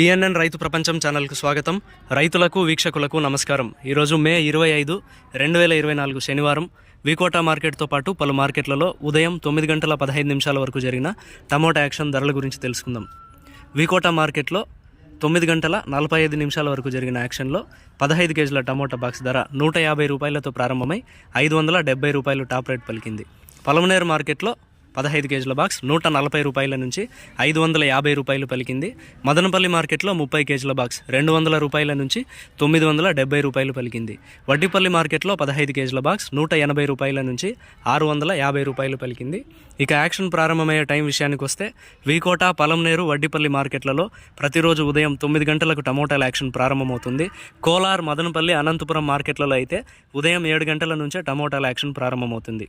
PNN రైతు ప్రపంచం ఛానల్కు స్వాగతం. రైతులకు వీక్షకులకు నమస్కారం. ఈరోజు మే ఇరవై ఐదు రెండు వేల ఇరవై నాలుగు శనివారం. వికోటా మార్కెట్తో పాటు పలు మార్కెట్లలో ఉదయం తొమ్మిది గంటల పదహైదు నిమిషాల వరకు జరిగిన టమోటా యాక్షన్ ధరల గురించి తెలుసుకుందాం. వికోటా మార్కెట్లో తొమ్మిది గంటల నలభై ఐదు నిమిషాల వరకు జరిగిన యాక్షన్లో పదహైదు కేజీల టమోటా బాక్స్ ధర నూట యాభై రూపాయలతో ప్రారంభమై ఐదు వందల డెబ్బై రూపాయలు టాప్ రేట్ పలికింది. పలమనేరు మార్కెట్లో పదహైదు కేజీల బాక్స్ నూట నలభై రూపాయల నుంచి ఐదు వందల యాభై రూపాయలు పలికింది. మదనపల్లి మార్కెట్లో ముప్పై కేజీల బాక్స్ రెండు వందల రూపాయల నుంచి తొమ్మిది వందల డెబ్బై రూపాయలు పలికింది. వడ్డీపల్లి మార్కెట్లో పదహైదు కేజీల బాక్స్ నూట ఎనభై రూపాయల నుంచి ఆరు వందల యాభై రూపాయలు పలికింది. ఇక యాక్షన్ ప్రారంభమయ్యే టైం విషయానికి వస్తే వీకోట పలంనేరు వడ్డీపల్లి మార్కెట్లలో ప్రతిరోజు ఉదయం తొమ్మిది గంటలకు టమోటాల యాక్షన్ ప్రారంభమవుతుంది. కోలార్ మదనపల్లి అనంతపురం మార్కెట్లలో అయితే ఉదయం ఏడు గంటల నుంచే టమోటాల యాక్షన్ ప్రారంభమవుతుంది.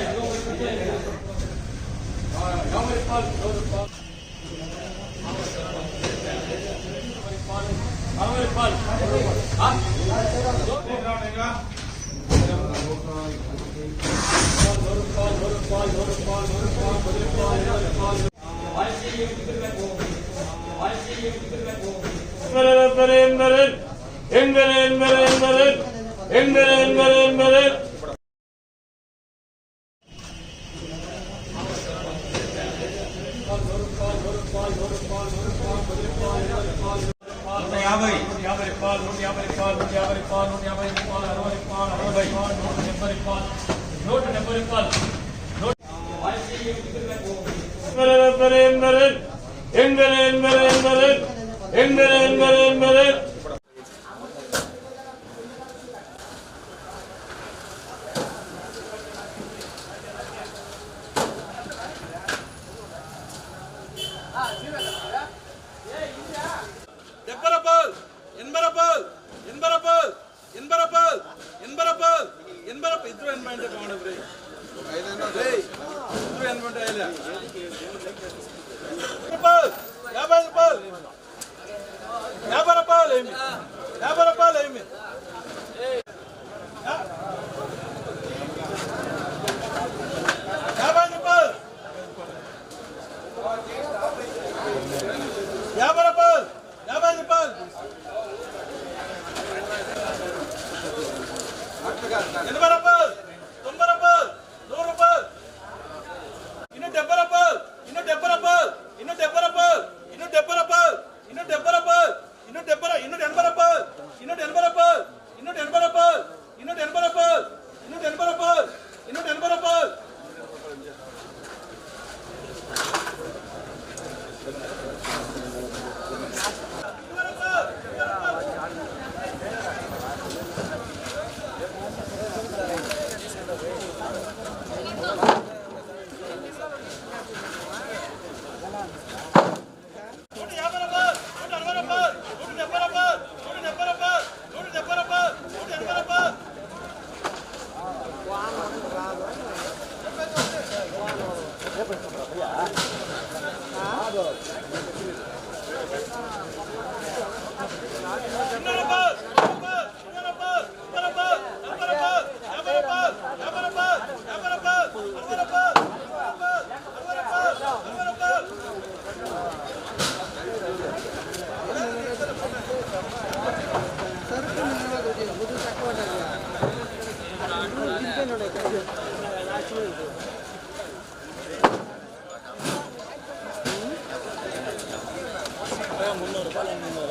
என்பரே என்பரே என்பரே என்பரே என்பரே என்பரே என்பரே பால் நூற்றி ஐம்பது பால் நூற்றி ஐம்பது பால் நூற்றி ஐம்பது பால் அறுபது பால் அறுபது பால் நூற்றி எண்பது பால் நூற்றி எண்பது பால் என்பது என்பது என்பது என்பது என்பது என்பது என்பது ಏನ್ ಬರಪ್ಪ ಇದ್ರು ಎನ್ವೈರ್ಮೆಂಟ್ ಮಾಡಬ್ರಿ ಇದ್ರು ಎನ್ವೈರ್ಮೆಂಟ್ ಇಲ್ಲ 頑張れ! Hallelujah.